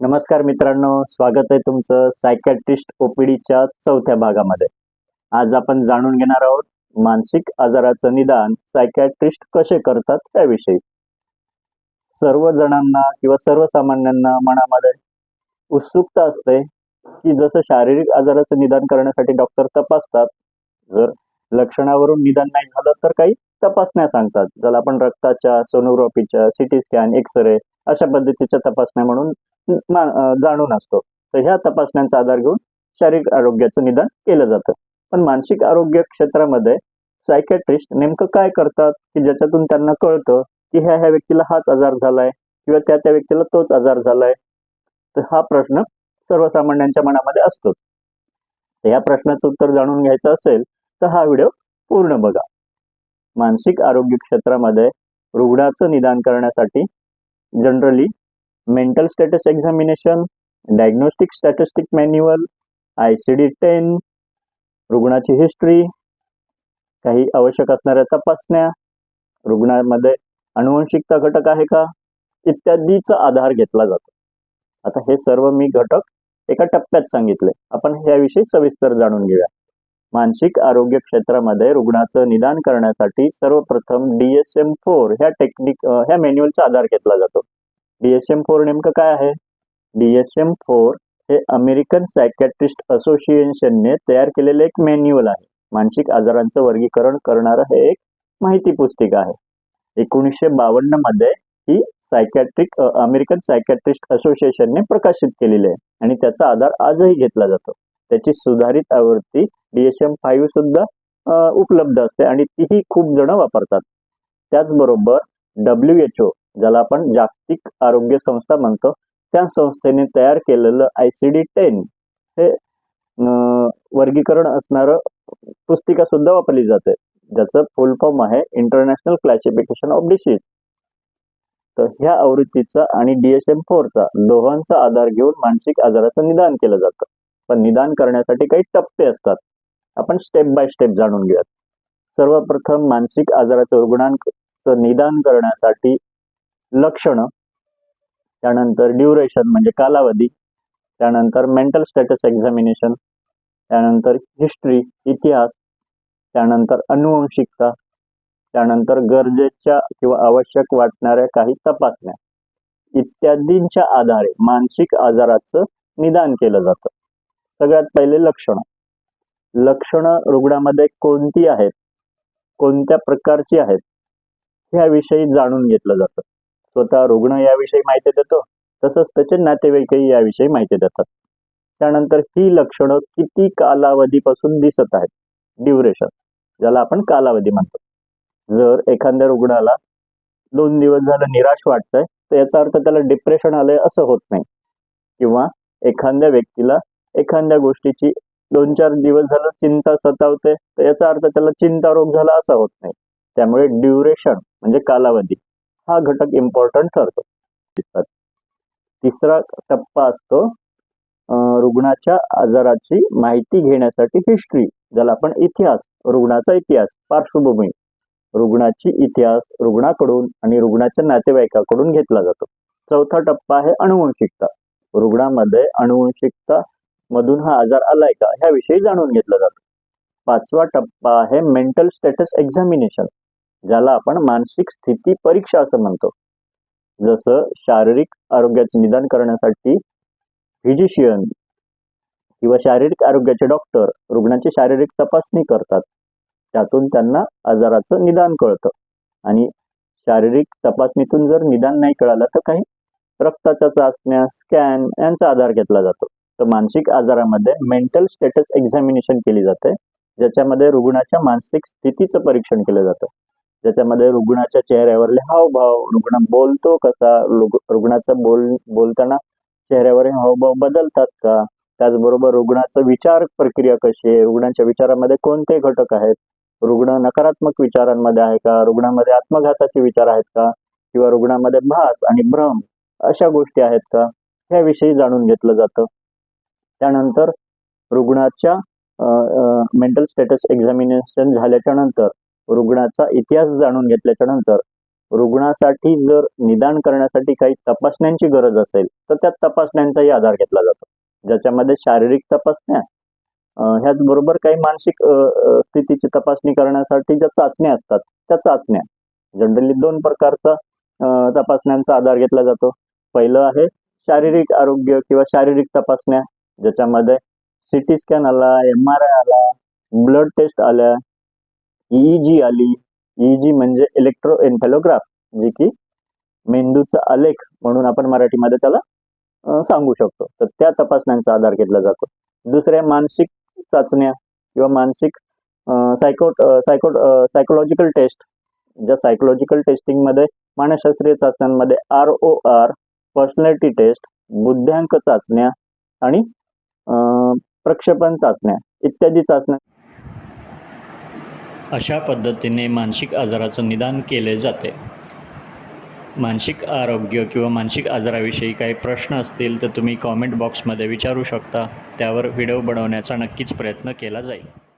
नमस्कार मित्रांनो स्वागत आहे तुमचं सायकॅट्रिस्ट ओपीडीच्या चौथ्या भागामध्ये. आज आपण जाणून घेणार आहोत मानसिक आजाराचं निदान सायकॅट्रिस्ट कसे करतात त्याविषयी. सर्व जणांना किंवा सर्वसामान्यांना मनामध्ये उत्सुकता असते की जसं शारीरिक आजाराचं निदान करण्यासाठी डॉक्टर तपासतात जर लक्षणावरून निदान नाही झालं तर काही तपासण्या सांगतात. ज्याला आपण रक्ताच्या सोनोग्राफीच्या सिटी स्कॅन एक्सरे अशा पद्धतीच्या तपासण्या म्हणून जाणून असतो. तर ह्या तपासण्यांचा आधार घेऊन शारीरिक आरोग्याचं निदान केलं जातं. पण मानसिक आरोग्य क्षेत्रामध्ये सायकॅट्रिस्ट नेमकं काय करतात की ज्याच्यातून त्यांना कळतं की ह्या ह्या व्यक्तीला हाच आजार झालाय किंवा त्या त्या व्यक्तीला तोच आजार झालाय? तर हा प्रश्न सर्वसामान्यांच्या मनामध्ये असतो. या प्रश्नाचं उत्तर जाणून घ्यायचं असेल तर हा व्हिडिओ पूर्ण बघा. मानसिक आरोग्य क्षेत्रामध्ये रुग्णाचं निदान करण्यासाठी generally mental status examination diagnostic statistic manual I C D ten रुग्णाची हिस्ट्री काही आवश्यक असणाऱ्या तपासण्या रुग्णामध्ये अनुवंशिकता घटक आहे का इत्यादीचा आधार घेतला जातो. आता हे सर्व मी घटक एका टप्प्यात सांगितले. आपण याविषयी सविस्तर जाणून घेऊया. मानसिक आरोग्य क्षेत्रामध्ये रुग्णाचं निदान करण्यासाठी सर्वप्रथम डी एस एम फोर ह्या टेक्निक ह्या मॅन्युअलचा आधार घेतला जातो. डीएसएम फोर नेमकं काय आहे? डीएसएम फोर हे अमेरिकन सायकॅट्रिस्ट असोसिएशनने तयार केलेलं एक मॅन्युअल आहे. मानसिक आजारांचं वर्गीकरण करणारं हे एक माहिती पुस्तिका आहे. एकोणीसशे बावन्नमध्ये ही सायकॅट्रिक अमेरिकन सायकॅट्रिस्ट असोसिएशनने प्रकाशित केलेली आहे आणि त्याचा आधार आजही घेतला जातो. त्याची सुधारित आवृत्ती डीएसएम फाईव्ह सुद्धा उपलब्ध असते आणि तीही खूप जण वापरतात. त्याचबरोबर डब्ल्यू एच ओ ज्याला आपण जागतिक आरोग्य संस्था म्हणतो. त्या संस्थेने तयार केलेलं आय सी डी टेन हे वर्गीकरण असणारं पुस्तिका सुद्धा वापरली जाते. ज्याचं फुल फॉर्म आहे इंटरनॅशनल क्लासिफिकेशन ऑफ डिसीज तर ह्या आवृत्तीचा आणि डीएसएम फोरचा दोघांचा आधार घेऊन मानसिक आजाराचं निदान केलं जातं. पण निदान करण्यासाठी काही टप्पे असतात. आपण स्टेप बाय स्टेप जाणून घेऊयात. सर्वप्रथम मानसिक आजाराचं रुग्णांचं निदान करण्यासाठी लक्षणं त्यानंतर ड्युरेशन म्हणजे कालावधी त्यानंतर मेंटल स्टेटस एक्झामिनेशन त्यानंतर हिस्ट्री इतिहास त्यानंतर अनुवंशिकता त्यानंतर गरजेच्या किंवा आवश्यक वाटणाऱ्या काही तपासण्या. इत्यादींच्या आधारे मानसिक आजाराचं निदान केलं जातं. सगळ्यात पहिले लक्षणं. लक्षणं रुग्णामध्ये कोणती आहेत? कोणत्या प्रकारची आहेत? ह्याविषयी जाणून घेतलं जातं. स्वतः रुग्ण याविषयी माहिती देतो. तसंच त्याचे नातेवाईकही याविषयी माहिती देतात. त्यानंतर ही लक्षणं किती कालावधीपासून दिसत आहेत? ड्युरेशन ज्याला आपण कालावधी म्हणतो. जर एखाद्या रुग्णाला दोन दिवस झालं निराश वाटतंय तर याचा अर्थ त्याला डिप्रेशन आलंय असं होत नाही. किंवा एखाद्या व्यक्तीला एखाद्या गोष्टीची दोन चार दिवस झालं चिंता सतावते तर याचा अर्थ त्याला चिंता रोग झाला असा होत नाही. त्यामुळे ड्युरेशन म्हणजे कालावधी हा घटक इम्पॉर्टंट ठरतो. तिसरा टप्पा असतो रुग्णाच्या आजाराची माहिती घेण्यासाठी हिस्ट्री ज्याला आपण इतिहास रुग्णाचा इतिहास पार्श्वभूमी. रुग्णाची इतिहास रुग्णाकडून आणि रुग्णाच्या नातेवाईकाकडून घेतला जातो. चौथा टप्पा आहे अनुवंशिकता रुग्णामध्ये अनुवंशिकता मधून हा आजार आलाय का ह्याविषयी जाणून घेतला जातो. पाचवा टप्पा आहे मेंटल स्टेटस एक्झामिनेशन ज्याला आपण मानसिक स्थिती परीक्षा असं म्हणतो. जसं शारीरिक आरोग्याचे निदान करण्यासाठी फिजिशियन किंवा शारीरिक आरोग्याचे डॉक्टर रुग्णाची शारीरिक तपासणी करतात. त्यातून त्यांना आजाराचं निदान कळतं. आणि शारीरिक तपासणीतून जर निदान नाही कळालं तर काही रक्ताच्या चाचण्या स्कॅन यांचा आधार घेतला जातो. तर मानसिक आजारामध्ये मेंटल स्टेटस एक्झामिनेशन केली जाते. ज्याच्यामध्ये रुग्णाच्या मानसिक स्थितीचं परीक्षण केलं जातं. ज्याच्यामध्ये रुग्णाच्या चेहऱ्यावरले हावभाव रुग्ण बोलतो कसा रुग्णाचा बोल बोलताना चेहऱ्यावर हावभाव बदलतात का? त्याचबरोबर रुग्णाचा विचार प्रक्रिया कशी आहे? रुग्णाच्या विचारामध्ये कोणते घटक आहेत? रुग्ण नकारात्मक विचारांमध्ये आहे का? रुग्णामध्ये आत्मघाताचे विचार आहेत का? किंवा रुग्णामध्ये भास आणि भ्रम अशा गोष्टी आहेत का? ह्याविषयी जाणून घेतलं जातं. त्यानंतर रुग्णाच्या मेंटल स्टेटस एक्झामिनेशन झाल्याच्यानंतर रुग्णाचा इतिहास जाणून घेतल्याच्या नंतर रुग्णासाठी जर निदान करण्यासाठी काही तपासण्यांची गरज असेल तर त्या तपासण्यांचाही आधार घेतला जातो. ज्याच्यामध्ये शारीरिक तपासण्या ह्याचबरोबर काही मानसिक स्थितीची तपासणी करण्यासाठी ज्या चाचण्या असतात त्या चाचण्या जनरली दोन प्रकारचा तपासण्यांचा आधार घेतला जातो. पहिलं आहे शारीरिक आरोग्य किंवा शारीरिक तपासण्या ज्याच्यामध्ये सी टी स्कॅन आला एम आर आय आला ब्लड टेस्ट आल्या E G. E G electroencephalograph जे की मेंदूचा आलेख म्हणून आपण मराठीमध्ये त्याला सांगू शकतो. तर त्या तपासण्यांचा आधार घेतला जातो. दुसऱ्या मानसिक चाचण्या किंवा मानसिक सायको सायको सायकोलॉजिकल टेस्ट ज्या सायकोलॉजिकल टेस्टिंगमध्ये मानसशास्त्रीय चाचण्यांमध्ये R O R personality test बुद्ध्यांक चाचण्या आणि प्रक्षेपण चाचण्या इत्यादी चाचण्या अशा पद्धतीने मानसिक आजाराचं निदान केले जाते. मानसिक आरोग्य किंवा मानसिक आजाराविषयी काही प्रश्न असतील तर तुम्ही कॉमेंट बॉक्समध्ये विचारू शकता. त्यावर व्हिडिओ बनवण्याचा नक्कीच प्रयत्न केला जाईल.